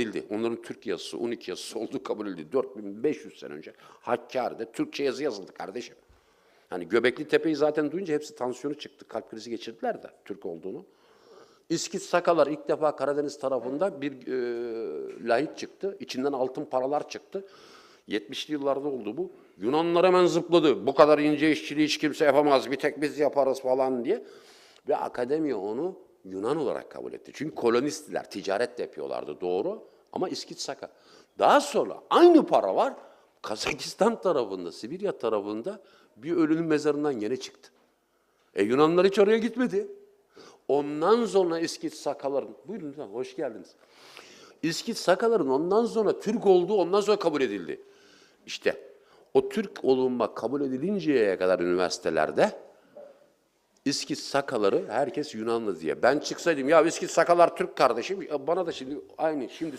edildi. Onların Türk yazısı, 12 yazısı olduğu kabul edildi. 4500 sene önce Hakkari'de Türkçe yazı yazıldı kardeşim. Hani Göbekli Tepe'yi zaten duyunca hepsi tansiyonu çıktı. Kalp krizi geçirdiler de Türk olduğunu. İskit Sakalar ilk defa Karadeniz tarafında bir e, lahit çıktı. İçinden altın paralar çıktı. 70'li yıllarda oldu bu. Yunanlar hemen zıpladı. Bu kadar ince işçiliği hiç kimse yapamaz. Bir tek biz yaparız falan diye. Ve akademi onu Yunan olarak kabul etti. Çünkü kolonistiler ticaret de yapıyorlardı doğru ama İskit Saka. Daha sonra aynı para var Kazakistan tarafında, Sibirya tarafında bir ölünün mezarından yine çıktı. E Yunanlar hiç oraya gitmedi. Ondan sonra İskit Sakaların, buyurun lütfen hoş geldiniz. İskit Sakaların ondan sonra Türk olduğu ondan sonra kabul edildi. İşte o Türk olunma kabul edilinceye kadar üniversitelerde İskit Sakaları herkes Yunanlı diye. Ben çıksaydım ya İskit Sakalar Türk kardeşim bana da şimdi aynı şimdi